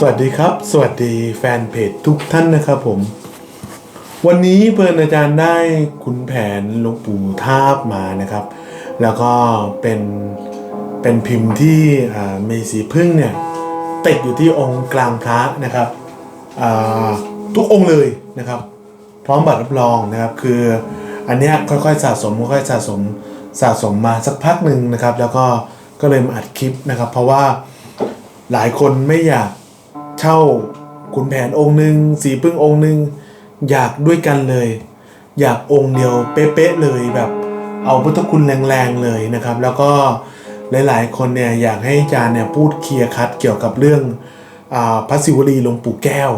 สวัสดีครับ สวัสดีแฟนเพจทุกท่านนะครับผม วันนี้เพื่อนอาจารย์ได้คุณแผนหลวงปู่ทาบมานะครับ แล้วก็เป็นเป็นพิมพ์ที่อ่ามีสีพึ่งเนี่ยติดอยู่ที่องค์กลางพระนะครับอ่าทุกองค์เลยนะครับ พร้อมบัตรรับรองนะครับ คืออันเนี้ยค่อยๆสะสมค่อยๆสะสมสะสมมาสักพักหนึ่งนะครับ แล้วก็ก็เลยมาอัดคลิปนะครับ เพราะว่าหลายคนไม่อยาก เช่าขุนแผนองค์หนึ่งสีพึ่งองค์หนึ่งอยากด้วยกันเลย อยากองค์เดียวเป๊ะๆเลยแบบเอาพุทธคุณแรงๆเลยนะครับ แล้วก็หลายๆ คนเนี่ยอยากให้อาจารย์เนี่ยพูดเคลียร์คัดเกี่ยวกับเรื่องอพระศิวลีหลวงปู่แก้ว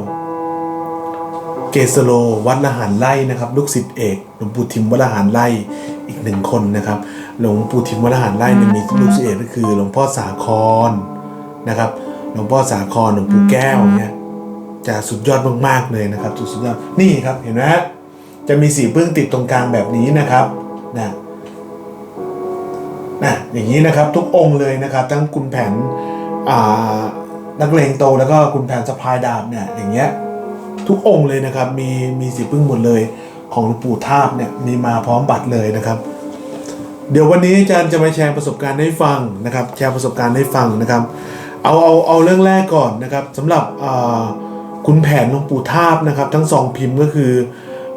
เกสโลวัดละหารไล่นะครับลูกศิษย์เอกหลวงปู่ทิมวัดละหารไล่อีกหนึ่งคนนะครับหลวงปู่ทิมวัดละหารไล่เนี่ยมีลูกศิษย์เอกก็คือหลวงพ่อสาครนะครับ หลวงพ่อสาครหลวงปู่แก้วเนี่ยจะสุดยอดมากๆเลยนะครับสุดยอดนี่ครับเห็นไหมฮะจะมีสีพึ่งติดตรงกลางแบบนี้นะครับนะนะอย่างนี้นะครับทุกองค์เลยนะครับ ทั้งคุณแผนอ่านักเลงโตแล้วก็คุณแผนสะพายดาบเนี่ยอย่างเงี้ยทุกองค์เลยนะครับ มีมีสีพึ่งหมดเลย ของหลวงปู่ทาบเนี่ยมีมาพร้อมบัตรเลยนะครับ เดี๋ยววันนี้อาจารย์จะมาแชร์ประสบการณ์ให้ฟังนะครับ แชร์ประสบการณ์ให้ฟังนะครับ เอาเอาเอาเรื่องแรกก่อนนะครับสำหรับคุณแผนหลวงปู่ทาบนะครับ ทั้งสองพิมพ์ก็คือ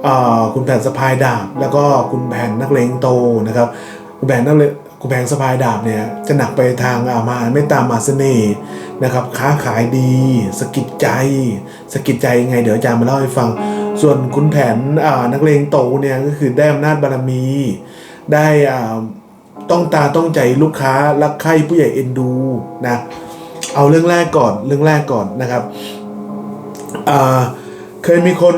อคุณแผนสะพายดาบ แล้วก็คุณแผนนักเลงโตนะครับคุณแผนนักเลงคุณแผนสะพายดาบเนี่ยจะหนักไปทางอามาไม่ตามมาเสน่ห์นะครับค้าขายดีสะกิดใจสะกิดใจยังไง เดี๋ยวอาจารย์มาเล่าให้ฟัง ส่วนคุณแผนอ่านักเลงโตเนี่ยก็คือได้อำนาจบารมี ได้ต้องตาต้องใจลูกค้ารักใคร่ผู้ใหญ่เอ็นดูนะ เอาเรื่องแรกก่อนเรื่องแรกก่อนนะครับเคยมีคน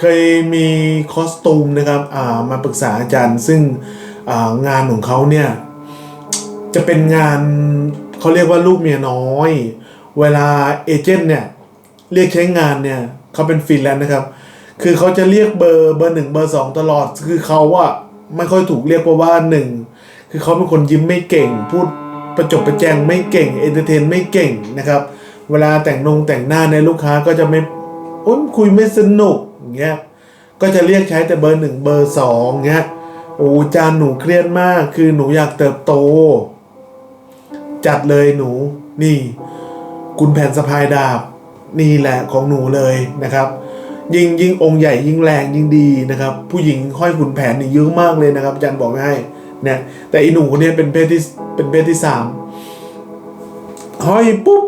เคยมีคอสตูมนะครับามาปรึกษาอาจารย์ ซึ่งางานของเขาเนี่ยจะเป็นงานเขาเรียกว่าลูกเมียน้อย เวลาเอเจนต์เนี่ยเรียกใช้งานเนี่ยเขาเป็นฟรีแลนซ์นะครับ คือเขาจะเรียกเบอร์เบอร์หนึ่งเบอร์สองตลอด คือเขาอะไม่ค่อยถูกเรียกว่าว่าหนึ่งคือเขาเป็นคนยิ้มไม่เก่งพูด ประจบประแจงไม่เก่งเอนเตอร์เทนไม่เก่งนะครับ เวลาแต่งนงแต่งหน้าในลูกค้าก็จะไม่โอ้ยคุยไม่สนุกอย่างเงี้ยก็จะเรียกใช้แต่เบอร์หนึ่งเบอร์สองเงี้ยโอ้จานหนูเครียดมากคือหนูอยากเติบโต จัดเลยหนูนี่ คุณแผ่นสะพายดาบ นี่แหละของหนูเลยนะครับ ยิงยิงองค์ใหญ่ยิงแรงยิงดีนะครับ ผู้หญิงห้อยขุนแผนนี่เยอะมากเลยนะครับอาจารย์บอกให้ เนี่ยแต่อีหนูคนนี้เป็นเพศที่เป็นเพศที่สามห้อยปุ๊บ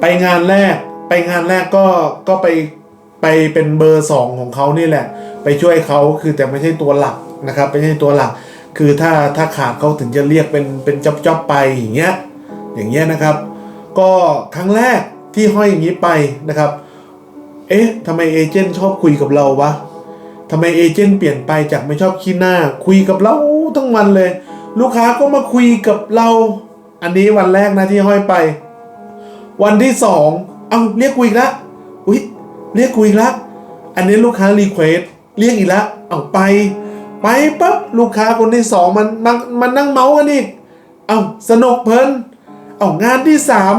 ไปงานแรก ไปงานแรกก็ก็ไปไปเป็นเบอร์สองของเขานี่แหละ ไปช่วยเขาคือแต่ไม่ใช่ตัวหลักนะครับไม่ใช่ตัวหลัก คือถ้าถ้าขาดเขาถึงจะเรียกเป็นเป็นจ็อบจ็อบไปอย่างเงี้ยอย่างเงี้ยนะครับ ก็ครั้งแรกที่ห้อยอย่างนี้ไปนะครับ เอ๊ะทำไมเอเจนต์ชอบคุยกับเราวะ ทำไมเอเจนต์เปลี่ยนไปจากไม่ชอบขี้หน้า คุยกับเราทั้งวันเลย ลูกค้าก็มาคุยกับเรา อันนี้วันแรกนะที่ห้อยไป วันที่สองเอ้าเรียกคุยอีกล้วอุ๊ยเรียกคุยอีกล้วอันนี้ลูกค้ารีเควสเรียกอีกล้วเอาไป ไปปั๊บลูกค้าคนที่สองมันมันมันนั่งเมาส์กันอีกเอาสนุกเพลินเอางานที่สาม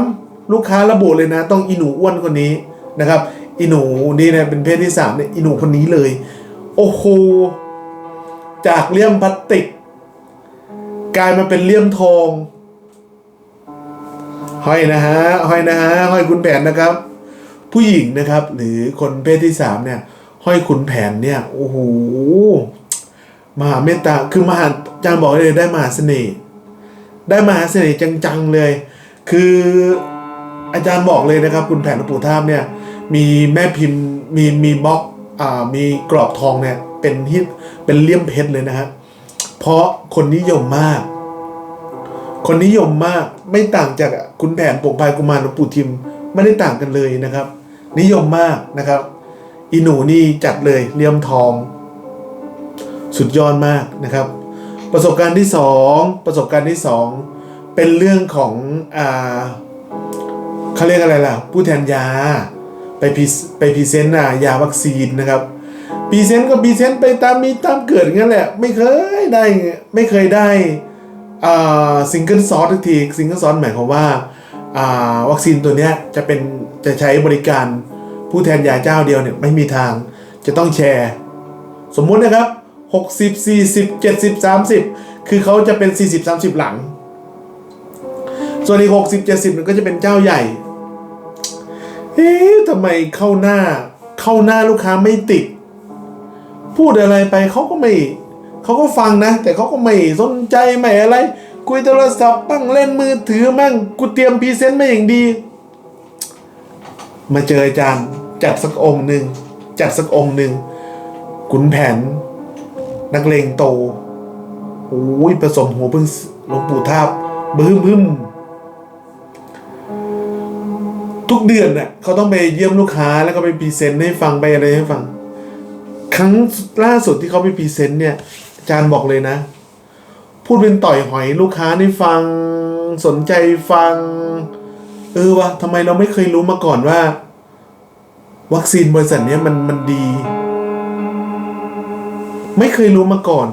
ลูกค้าระบุเลยนะ ต้องอีหนูอ้วนคนนี้นะครับอีหนูนี่นี่ยเป็นเพศที่สามเนี่ยอีหนูคนนี้เลย โอ้โหจากเลี่ยมพลาสติก กลายมาเป็นเลี่ยมทองห้อยนะฮะห้อยนะฮะห้อยคุณแผนนะครับ ผู้หญิงนะครับ หรือคนเพศที่สามเนี่ยห้อยขุนแผนเนี่ยโอ้โหมหาเมตตาคือมหาอาจารย์บอกเลยได้มหาเสน่ห์ได้มหาเสน่ห์จังๆเลย คืออาจารย์บอกเลยนะครับ คุณแผนหลวงปู่ท่าบเนี่ย มีแม่พิมพ์มีมีบล็อก มีกรอบทองเนี่ยเป็นที่เป็นเลี่ยมเพชรเลยนะฮะเพราะคนนิยมมาก คนนิยมมากไม่ต่างจากคุณแผนปกภายกุมารหลวงปู่ทิมไม่ได้ต่างกันเลยนะครับ นิยมมากนะครับ อีหนูนี่จัดเลยเลี่ยมทอง สุดยอดมากนะครับ ประสบการณ์ที่สองประสบการณ์ที่สองเป็นเรื่องของอ่าเขาเรียกอะไรล่ะ ผู้แทนยา ไปพีไปพรีเซนต์อะยาวัคซีนนะครับพรีเซนต์ก็พรีเซนต์ไปตามมีตามเกิดงั้นแหละ ไม่เคยได้ไม่เคยได้อ่าซิงเกิลซอสทุกทีซิงเกิลซอสหมายความว่าอ่าวัคซีนตัวเนี้ยจะเป็นจะใช้บริการผู้แทนยาเจ้าเดียวเนี่ยไม่มีทางจะต้องแชร์ สมมุตินะครับ 60 40 70 30 คือเขาจะเป็น 40 30 หลัง ส่วนอีก 60 70มันก็จะเป็นเจ้าใหญ่ เอ๊ะทำไมเข้าหน้า เข้าหน้าลูกค้าไม่ติด พูดอะไรไปเขาก็ไม่เขาก็ฟังนะ แต่เขาก็ไม่สนใจไม่อะไร คุยโทรศัพท์บ้างเล่นมือถือมั่งกูเตรียมพรีเซนต์มาอย่างดี มาเจออาจารย์จัดสักองค์หนึ่งจัดสักองค์หนึ่งขุนแผน นักเลงโตโอ้ยผสมหัวพึ่งหลวงปู่ทาบบึ้มบึ้ม ทุกเดือนเนี่ยเขาต้องไปเยี่ยมลูกค้าแล้วก็ไปพรีเซนต์ให้ฟังไปอะไรให้ฟัง ครั้งล่าสุดที่เขาไปพรีเซนต์เนี่ยอาจารย์บอกเลยนะ พูดเป็นต่อยหอยลูกค้านี่ฟังสนใจฟัง เออวะทำไมเราไม่เคยรู้มาก่อนว่า วัคซีนบริษัทเนี้ยมันมันดี ไม่เคยรู้มาก่อน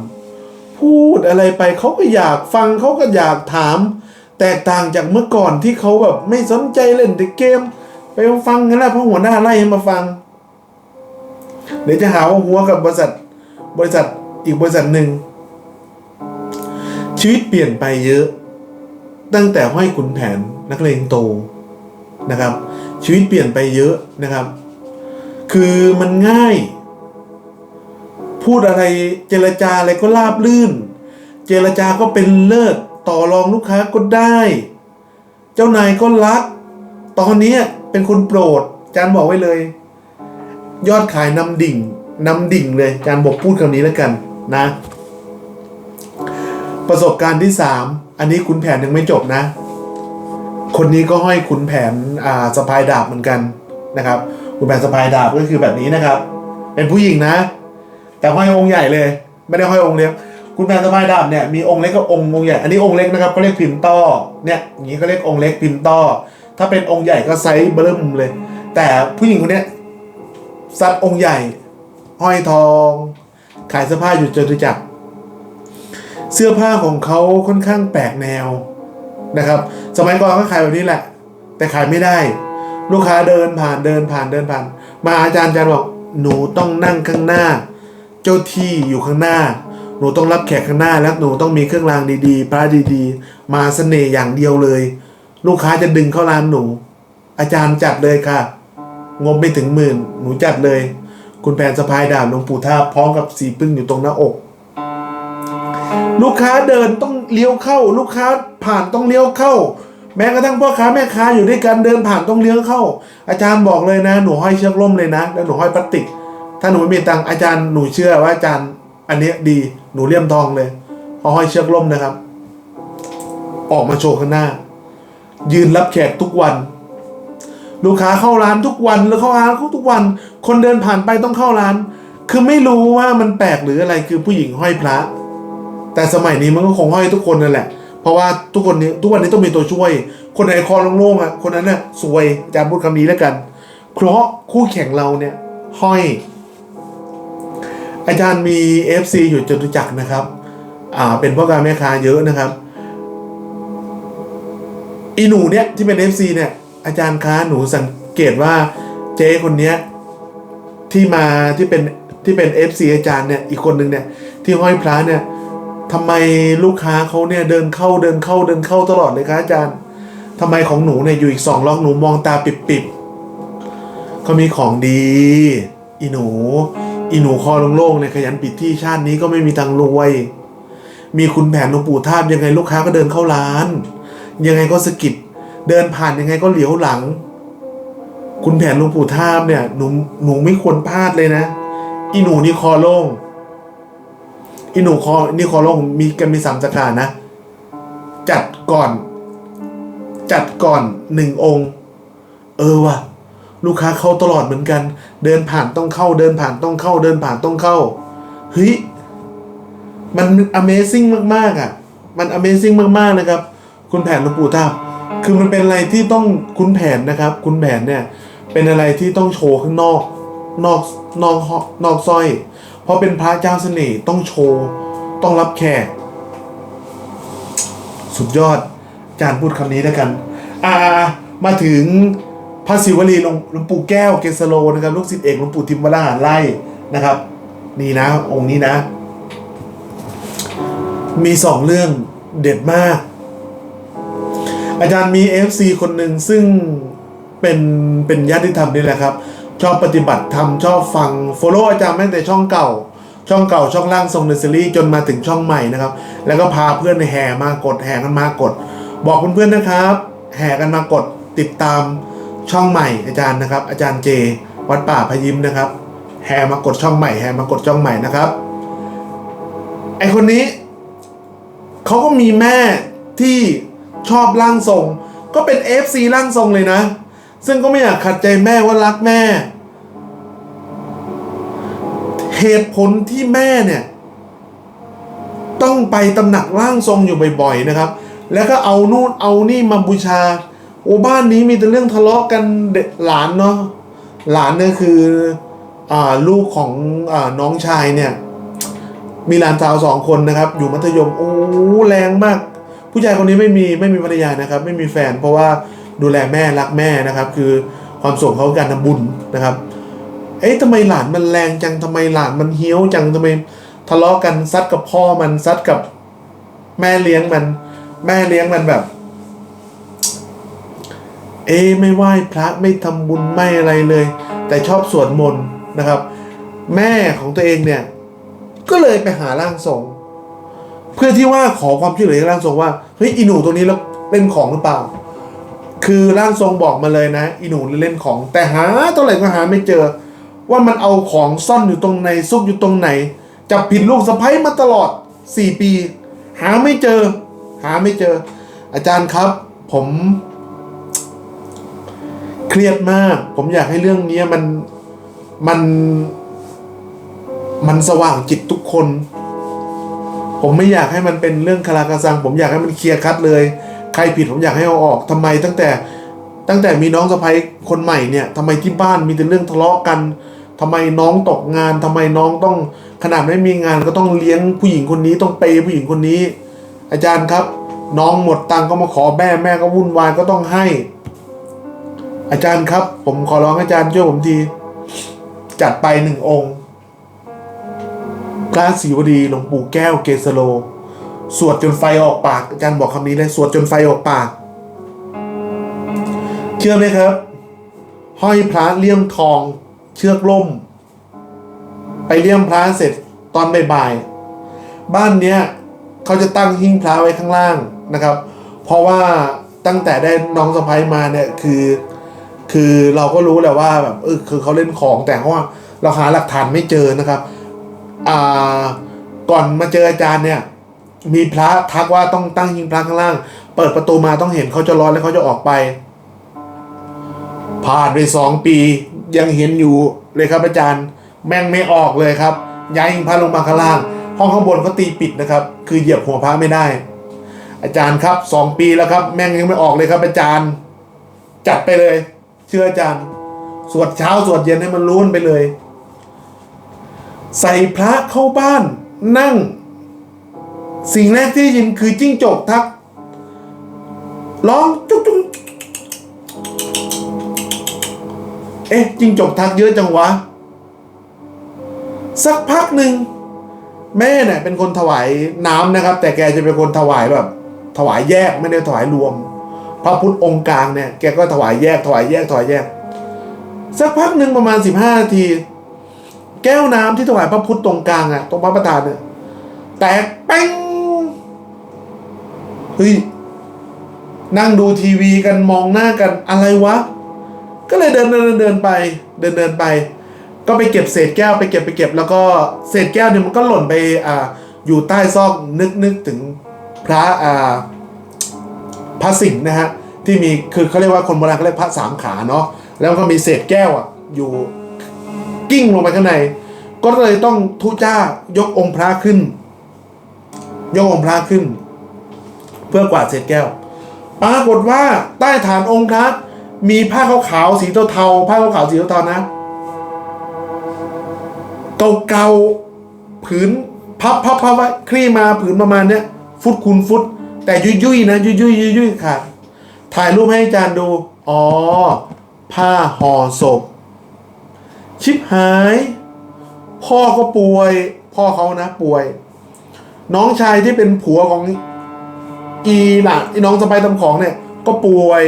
พูดอะไรไปเขาก็อยากฟังเขาก็อยากถาม แตกต่างจากเมื่อก่อนที่เขาแบบไม่สนใจเล่นแต่เกม ไปฟังกันแล้วเพราะหัวหน้าไล่ให้มาฟัง เดี๋ยวจะหาว่าหัวกับบริษัท บริษัทอีกบริษัทหนึ่ง ชีวิตเปลี่ยนไปเยอะ ตั้งแต่ห้อยขุนแผนนักเลงโตนะครับ ชีวิตเปลี่ยนไปเยอะนะครับ คือมันง่าย พูดอะไรเจรจาอะไรก็ราบลื่น เจรจาก็เป็นเลิศ ต่อรองลูกค้าก็ได้ เจ้านายก็รัก ตอนนี้เป็นคนโปรดอาจารย์บอกไว้เลย ยอดขายนำดิ่งนำดิ่งเลยอาจารย์บอกพูดคำนี้แล้วกันนะ ประสบการณ์ที่สามอันนี้คุณแผนยังไม่จบนะ คนนี้ก็ห้อยขุนแผนอ่าสะพายดาบเหมือนกันนะครับขุนแผนสะพายดาบก็คือแบบนี้นะครับ เป็นผู้หญิงนะ แต่ห้อยองค์ใหญ่เลย ไม่ได้ห้อยองค์เล็ก คุณแผนสะพายดาบเนี่ยมีองค์เล็กกับองค์องค์ใหญ่อันนี้องค์เล็กนะครับเขาเรียกพิมพ์ต้อเนี่ยอย่างนี้เขาเรียกองค์เล็กพิมพ์ต้อถ้าเป็นองค์ใหญ่ก็ไซส์เบิ่มเลย แต่ผู้หญิงคนนี้ซัดองค์ใหญ่ห้อยทอง ขายเสื้อผ้าอยู่จตุจักรเสื้อผ้าของเขาค่อนข้างแปลกแนวนะครับ สมัยก่อนก็ขายแบบนี้แหละ แต่ขายไม่ได้ ลูกค้าเดินผ่านเดินผ่านเดินผ่าน มาอาจารย์อาจารย์บอกหนูต้องนั่งข้างหน้า เจ้าที่อยู่ข้างหน้า หนูต้องรับแขกข้างหน้าแล้วหนูต้องมีเครื่องรางดีๆ พระดีๆ มาเสน่ห์อย่างเดียวเลย ลูกค้าจะดึงเข้าร้านหนู อาจารย์จัดเลยค่ะ งบไม่ถึงหมื่น หนูจัดเลย คุณแผนสะพายดาบหลวงปู่ท่าพร้อมกับสีพึ่งอยู่ตรงหน้าอก ลูกค้าเดินต้องเลี้ยวเข้า ลูกค้าผ่านต้องเลี้ยวเข้า แม้กระทั่งพ่อค้าแม่ค้าอยู่ด้วยกันเดินผ่านต้องเลี้ยวเข้า อาจารย์บอกเลยนะ หนูห้อยเชือกล่มเลยนะ แล้วหนูห้อยพลาสติก ถ้าหนูไม่มีตังค์อาจารย์หนูเชื่อว่าอาจารย์อันนี้ดี หนูเลี่ยมทองเลยเพราะห้อยเชือกล่มนะครับ ออกมาโชว์ข้างหน้า ยืนรับแขกทุกวัน ลูกค้าเข้าร้านทุกวันแล้วเข้าร้านเขาทุกวัน คนเดินผ่านไปต้องเข้าร้าน คือไม่รู้ว่ามันแปลกหรืออะไรคือผู้หญิงห้อยพระ แต่สมัยนี้มันก็คงห้อยทุกคนนั่นแหละ เพราะว่าทุกคนนี้ทุกวันนี้ต้องมีตัวช่วย คนไหนคอโล่งๆอะคนนั้นน่ะซวยอาจารย์พูดคำนี้แล้วกัน เพราะคู่แข่งเราเนี่ยห้อย อาจารย์มี FC อยู่จตุจักรนะครับ อ่า เป็นพ่อค้าแม่ค้าเยอะนะครับ อีหนูเนี่ยที่เป็น FC เนี่ย อาจารย์ค้าหนูสังเกตว่าเจ๊คนเนี้ยที่มาที่เป็นที่เป็น FC อาจารย์เนี่ยอีกคนหนึ่งเนี่ยที่ห้อยพระเนี่ยทำไมลูกค้าเขาเนี่ยเดินเข้าเดินเข้าเดินเข้าตลอดเลยคะอาจารย์ทำไมของหนูเนี่ยอยู่อีกสองล็อกหนูมองตาปิบๆเขามีของดี อีหนู อีหนูคอโล่งๆเนี่ยขยันปิดที่ชาตินี้ก็ไม่มีตังรวย มีคุณแผนหลวงปู่ทาบยังไงลูกค้าก็เดินเข้าร้าน ยังไงก็สกิดเดินผ่านยังไงก็เหลียวหลัง คุณแผนหลวงปู่ทาบเนี่ยหนูหนูไม่ควรพลาดเลยนะ อีหนูนี่คอโล่งอีหนูคอนี่คอโล่งมีกันมีสามสาขานะ จัดก่อน จัดก่อนหนึ่งองค์ เออว่ะ ลูกค้าเข้าตลอดเหมือนกัน เดินผ่านต้องเข้า เดินผ่านต้องเข้า เดินผ่านต้องเข้าเฮ้ยมัน Amazing มากๆอะ มัน Amazing มากๆนะครับ คุณแผนหลวงปู่ทาบคือมันเป็นอะไรที่ต้องคุณแผนนะครับ คุณแผนเนี่ย เป็นอะไรที่ต้องโชว์ข้างนอกนอกนอกนอกสร้อย เพราะเป็นพระเจ้าเสน่ห์ต้องโชว์ต้องรับแขก สุดยอดจารย์พูดคำนี้แล้วกัน อ่ามาถึง พระศิวลีหลวงหลวงปู่แก้วเกสโลนะครับลูกศิษย์เอกหลวงปู่ทิมวราหารไล่นะครับนี่นะองค์นี้นะ มีสองเรื่องเด็ดมาก อาจารย์มี FC คนหนึ่งซึ่งเป็นเป็นญาติธรรมนี่แหละครับ ชอบปฏิบัติธรรมชอบฟัง follow อาจารย์ตั้งแต่ช่องเก่า ช่องเก่าช่องล่างทรงเดซิลี่จนมาถึงช่องใหม่นะครับ แล้วก็พาเพื่อนแห่มากดแห่กันมากด บอกเพื่อนๆนะครับ แห่กันมากดติดตาม ช่องใหม่อาจารย์นะครับ อาจารย์เจ วัดป่าพยิมนะครับ แห่มากดช่องใหม่แห่มากดช่องใหม่นะครับ ไอคนนี้เขาก็มีแม่ที่ชอบร่างทรง ก็เป็น FC ร่างทรงเลยนะ ซึ่งก็ไม่อยากขัดใจแม่ว่ารักแม่ เหตุผลที่แม่เนี่ย ต้องไปตำหนักร่างทรงอยู่บ่อยๆนะครับ แล้วก็เอานู่นเอานี่มาบูชา โอ้บ้านนี้มีแต่เรื่องทะเลาะกันเด็กหลานเนาะหลานเนี่ยคืออ่าลูกของอาน้องชายเนี่ย มีหลานสาวสองคนนะครับ อยู่มัธยมโอ้แรงมาก ผู้ชายคนนี้ไม่มีไม่มีภรรยานะครับ ไม่มีแฟน เพราะว่าดูแลแม่รักแม่นะครับ คือความสุขเขาการทำบุญนะครับ เอ๊ะทำไมหลานมันแรงจังทำไมหลานมันเฮี้ยวจังทำไมทะเลาะกันซัดกับพ่อมันซัดกับแม่เลี้ยงมัน แม่เลี้ยงมันแบบ เอ๊ไม่ไหว้พระไม่ทำบุญไม่อะไรเลย แต่ชอบสวดมนต์นะครับ แม่ของตัวเองเนี่ย ก็เลยไปหาร่างทรงเพื่อที่ว่าขอความช่วยเหลือจากร่างทรงว่าเฮ้ยอีหนูตัวนี้แล้วเล่นของหรือเปล่า คือร่างทรงบอกมาเลยนะอีหนูเล่นของ แต่หาเท่าไหร่ก็หาไม่เจอ ว่ามันเอาของซ่อนอยู่ตรงไหนซุกอยู่ตรงไหนจับผิดลูกสะใภ้มาตลอดสี่ปี หาไม่เจอ หาไม่เจอ อาจารย์ครับ ผม เครียดมาก ผมอยากให้เรื่องนี้มันมันมันสว่างจิตทุกคน ผมไม่อยากให้มันเป็นเรื่องคาราคาซัง ผมอยากให้มันเคลียร์คัดเลย ใครผิดผมอยากให้เอาออกทำไม ตั้งแต่ตั้งแต่มีน้องสะใภ้คนใหม่เนี่ยทำไมที่บ้านมีแต่เรื่องทะเลาะกันทำไมน้องตกงานทำไมน้องต้องขนาดไม่มีงานก็ต้องเลี้ยงผู้หญิงคนนี้ต้องเปย์ผู้หญิงคนนี้ อาจารย์ครับ น้องหมดตังก็มาขอแม่แม่ก็วุ่นวายก็ต้องให้ อาจารย์ครับ ผมขอร้องอาจารย์ช่วยผมที จัดไปหนึ่งองค์พระศิวดีหลวงปู่แก้วเกสโล สวดจนไฟออกปาก อาจารย์บอกคำนี้เลยสวดจนไฟออกปาก เชื่อไหมครับ ห้อยพระเลี่ยมทองเชือกล่ม ไปเลี่ยมพระเสร็จตอนบ่ายๆบ้านเนี้ยเขาจะตั้งหิ้งพระไว้ข้างล่างนะครับ เพราะว่าตั้งแต่ได้น้องสะพ้ยมาเนี่ยคือ คือเราก็รู้แหละว่าแบบเออคือเขาเล่นของแต่ว่าเราหาหลักฐานไม่เจอนะครับอ่าก่อนมาเจออาจารย์เนี่ย มีพระทักว่าต้องตั้งยิงพระข้างล่าง เปิดประตูมาต้องเห็นเขาจะร้อนแล้วเขาจะออกไปผ่านไปสองปียังเห็นอยู่เลยครับอาจารย์ แม่งไม่ออกเลยครับ ย้ายยิงพระลงมาข้างล่าง ห้องข้างบนเขาตีปิดนะครับ คือเหยียบหัวพระไม่ได้ อาจารย์ครับสองปีแล้วครับ แม่งยังไม่ออกเลยครับอาจารย์ จัดไปเลย เชื่ออาจารย์สวดเช้าสวดเย็นให้มันรู้นไปเลย ใส่พระเข้าบ้านนั่ง สิ่งแรกที่ยินคือจิ้งจกทักร้องจุ๊กจุ๊กเอ๊ะจิ้งจกทักเยอะจังวะ สักพักหนึ่งแม่เนี่ยเป็นคนถวายน้ำนะครับ แต่แกจะเป็นคนถวายแบบ ถวายแยกไม่ได้ถวายรวม พระพุทธองค์กลางเนี่ยแกก็ถวายแยกถวายแยกถวายแยก สักพักหนึ่งประมาณสิบห้านาที แก้วน้ำที่ถวายพระพุทธตรงกลางอะตรงพระประธานเนี่ยแตกแป้งเฮ้ยนั่งดูทีวีกันมองหน้ากันอะไรวะ ก็เลยเดินเดินเดินไป เดินเดินไป ก็ไปเก็บเศษแก้วไปเก็บไปเก็บ แล้วก็เศษแก้วเนี่ยมันก็หล่นไปอ่าอยู่ใต้ซอกนึกนึกถึงพระอ่า ระสิงห์นะฮะที่มีคือเขาเรียกว่าคนโบราณเขาเรียกพระสามขาเนาะแล้วก็มีเศษแก้วอะอยู่กิ้งลงไปข้างใน ก็เลยต้องทุจ้ายกองค์พระขึ้น ยกองค์พระขึ้น เพื่อกวาดเศษแก้วปรากฏว่าใต้ฐานองค์พระมีผ้าขาวๆสีเทาๆผ้าขาวๆสีเทาๆนะเก่าๆผืนพับพับพับไว้คลี่มาผืนประมาณเนี้ยฟุตคูณฟุต แต่ยุยยุยๆนะยุยยุยยุยยุยๆค่ะถ่ายรูปให้อาจารย์ดู อ๋อ ผ้าห่อศพ ชิบหาย พ่อก็ป่วย พ่อเขานะป่วย น้องชายที่เป็นผัวของอีหลานอีน้องสะใภ้ทำของเนี่ย ก็ป่วย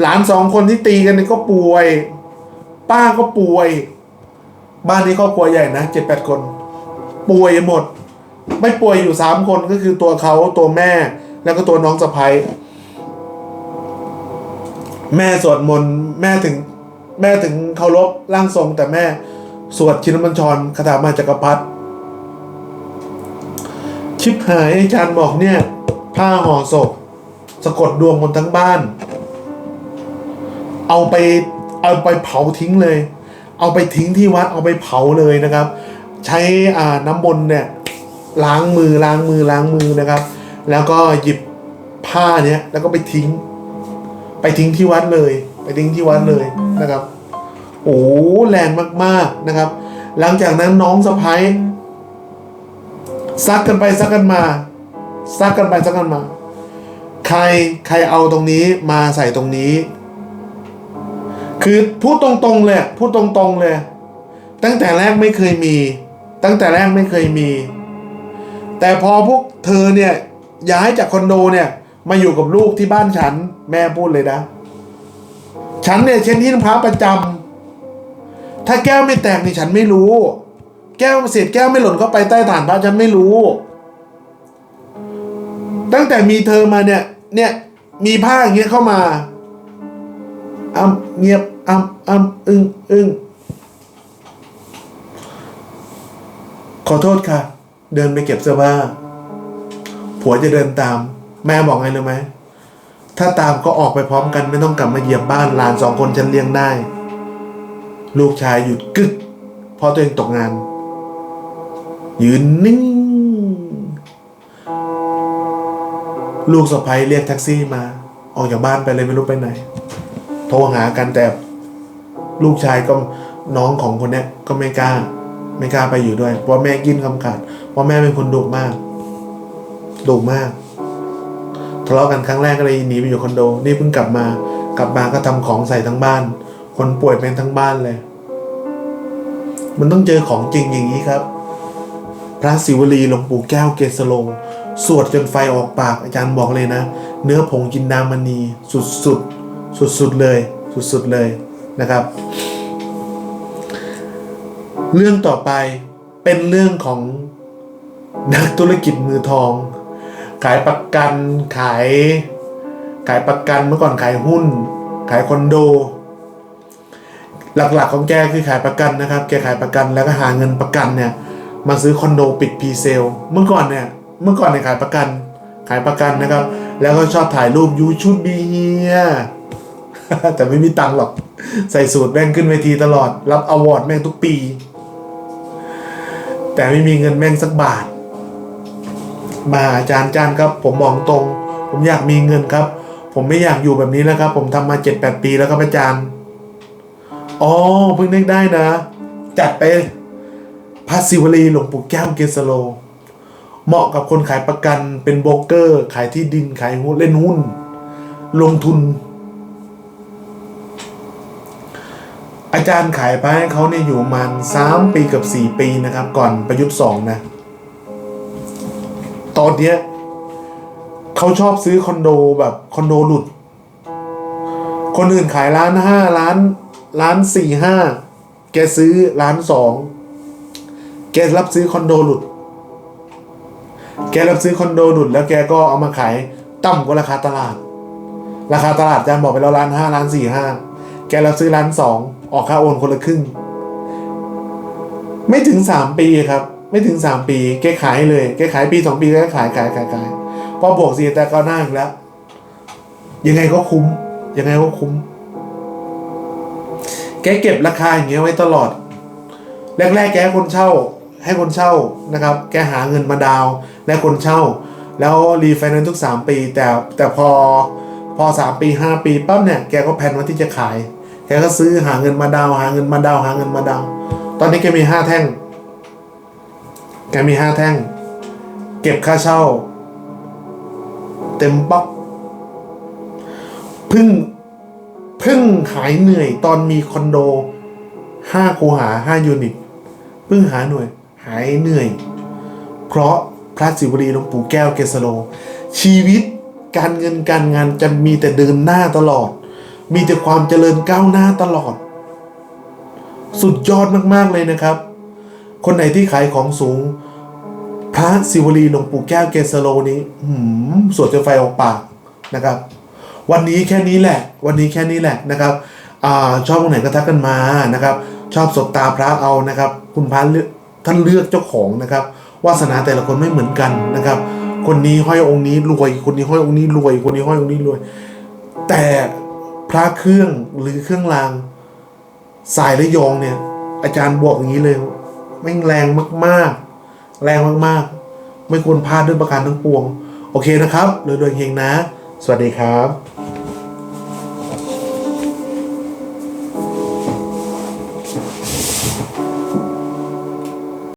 หลานสองคนที่ตีกันเนี่ยก็ป่วย ป้าก็ป่วย บ้านนี้ครอบครัวใหญ่นะเจ็ดแปดคน ป่วยหมด ไม่ป่วยอยู่สามคนก็คือตัวเขาตัวแม่ แล้วก็ตัวน้องสะพ้ยแม่สวดมนต์แม่ถึงแม่ถึงเคารพร่างทรง แต่แม่สวดชินบัญชรคาถามาจักรพรรดิชิบหายอาจารย์บอกเนี่ย ผ้าห่อศพสะกดดวงคนทั้งบ้าน เอาไปเอาไปเผาทิ้งเลย เอาไปทิ้งที่วัดเอาไปเผาเลยนะครับ ใช้อ่าน้ำมนต์เนี่ย ล้างมือล้างมือล้างมือนะครับ แล้วก็หยิบผ้าเนี้ยแล้วก็ไปทิ้ง ไปทิ้งที่วัดเลย ไปทิ้งที่วัดเลยนะครับ โอ้แรงมากๆนะครับ หลังจากนั้นน้องสะพ้ายซักกันไปซักกันมา ซักกันไปซักกันมา ใครใครเอาตรงนี้มาใส่ตรงนี้ คือพูดตรงๆเลยพูดตรงๆเลย ตั้งแต่แรกไม่เคยมี ตั้งแต่แรกไม่เคยมี แต่พอพวกเธอเนี่ยย้ายจากคอนโดเนี่ยมาอยู่กับลูกที่บ้านฉัน แม่พูดเลยนะ ฉันเนี่ยเช่นที่พระประจำถ้าแก้วไม่แตกนี่ฉันไม่รู้ แก้วเศษแก้วไม่หล่นเข้าไปใต้ฐานพระฉันไม่รู้ ตั้งแต่มีเธอมาเนี่ย เนี่ยมีผ้าอย่างเงี้ยเข้ามาอ้ำเงียบอ้ำอ้ำอึ้งอึ้งขอโทษค่ะ เดินไปเก็บเสื้อผ้าผัวจะเดินตาม แม่บอกไงรู้ไหมถ้าตามก็ออกไปพร้อมกันไม่ต้องกลับมาเหยียบบ้านหลานสองคนฉันเลี้ยงได้ ลูกชายหยุดกึกเพราะตัวเองตกงาน ยืนนิ่ง ลูกสะพ้ยเรียกแท็กซี่มา ออกจากบ้านไปเลยไม่รู้ไปไหน โทรหากันแต่ลูกชายก็น้องของคนนี้ก็ไม่กล้า ไม่กล้าไปอยู่ด้วย เพราะแม่กินคำขาดเพราะแม่เป็นคนดุมากดุมากทะเลาะกันครั้งแรกก็เลยหนีไปอยู่คอนโด นี่เพิ่งกลับมา กลับมาก็ทำของใส่ทั้งบ้าน คนป่วยเป็นทั้งบ้านเลย มันต้องเจอของจริงอย่างนี้ครับ พระศิวลีหลวงปู่แก้วเกษลง สวดจนไฟออกปากอาจารย์บอกเลยนะ เนื้อผงจินดามณีสุดสุดสุดสุดๆเลยสุดสุดๆเลยนะครับ เรื่องต่อไปเป็นเรื่องของนักธุรกิจมือทอง ขายประกันขาย ขายประกันเมื่อก่อนขายหุ้น ขายคอนโด หลักๆของแกคือขายประกันนะครับ แกขายประกันแล้วก็หาเงินประกันเนี่ยมาซื้อคอนโดปิดพรีเซลเมื่อก่อนเนี่ยเมื่อก่อนเนี่ยขายประกัน ขายประกันนะครับ แล้วก็ชอบถ่ายรูปยูชุดบีเฮียแต่ไม่มีตังค์หรอก ใส่สูตรแม่งขึ้นเวทีตลอด รับอวอร์ดแม่งทุกปี แต่ไม่มีเงินแม่งสักบาท มาอาจารย์จานครับ ผมบอกตรง ผมอยากมีเงินครับ ผมไม่อยากอยู่แบบนี้แล้วครับ ผมทำมาเจ็ดแปดปีแล้วครับอาจารย์อ๋อเพิ่งนึกได้นะ จัดไปพระศิวลีหลวงปู่แก้วเกสโล เหมาะกับคนขายประกันเป็นโบรกเกอร์ ขายที่ดินขายหุ้นเล่นหุ้น ลงทุน อาจารย์ขายไปให้เขาเนี่ยอยู่ประมาณสามปีกับสี่ปีนะครับ ก่อนประยุทธ์สองนะ ตอนเนี้ยเขาชอบซื้อคอนโดแบบคอนโดหลุด คนอื่นขายล้านห้าล้านล้านสี่ห้าแกซื้อล้านสองแกรับซื้อคอนโดหลุด แกรับซื้อคอนโดหลุดแล้วแกก็เอามาขายต่ำกว่าราคาตลาด ราคาตลาดอาจารย์บอกไปแล้วล้านห้าล้านสี่ห้าแกรับซื้อล้านสอง ออกค่าโอนคนละครึ่ง ไม่ถึงสามปีครับ ไม่ถึงสามปี แกขายเลย แกขายปีสองปีแกก็ขายขายขายขายพอบวกสีแต่ก็หน้าอีกแล้ว ยังไงก็คุ้ม ยังไงก็คุ้ม แกเก็บราคาอย่างเงี้ยไว้ตลอด แรกๆแกให้คนเช่า ให้คนเช่านะครับ แกหาเงินมาดาวและคนเช่า แล้วรีไฟแนนซ์ทุก 3 ปี แต่แต่พอพอ 3 ปี 5 ปีปั๊บเนี่ย แกก็แผนว่าที่จะขาย แกก็ซื้อหาเงินมาดาว หาเงินมาดาวหาเงินมาดาว ตอนนี้แกมี5แท่ง แกมี5แท่ง เก็บค่าเช่า เต็มป๊อกพึ่งพึ่งหายเหนื่อยตอนมีคอนโดห้าคูหาห้ายูนิตพิ่งหาหน่วย หายเหนื่อย เพราะพระศิวลีหลวงปู่แก้วเกษโล ชีวิตการเงินการงานจะมีแต่เดินหน้าตลอด มีแต่ความเจริญก้าวหน้าตลอด สุดยอดมากๆเลยนะครับ คนไหนที่ขายของสูง พระศิวลีหลวงปู่แก้วเกษโลนี้หืมสวดจนไฟออกปากนะครับ วันนี้แค่นี้แหละ วันนี้แค่นี้แหละนะครับอชอบตรงไหนก็ทักกันมานะครับ ชอบสบตาพระเอานะครับ คุณพระท่านเลือกเจ้าของนะครับวาสนาแต่ละคนไม่เหมือนกันนะครับ คนนี้ห้อยองค์นี้รวย คนนี้ห้อยองค์นี้รวย คนนี้ห้อยองค์นี้รวย แต่ พระเครื่องหรือเครื่องราง สายระยองเนี่ย อาจารย์บอกอย่างนี้เลยแม่งแรงมากๆ แรงมากๆ ไม่ควรพลาดด้วยประการทั้งปวง โอเคนะครับรวยๆเฮงนะ สวัสดีครับ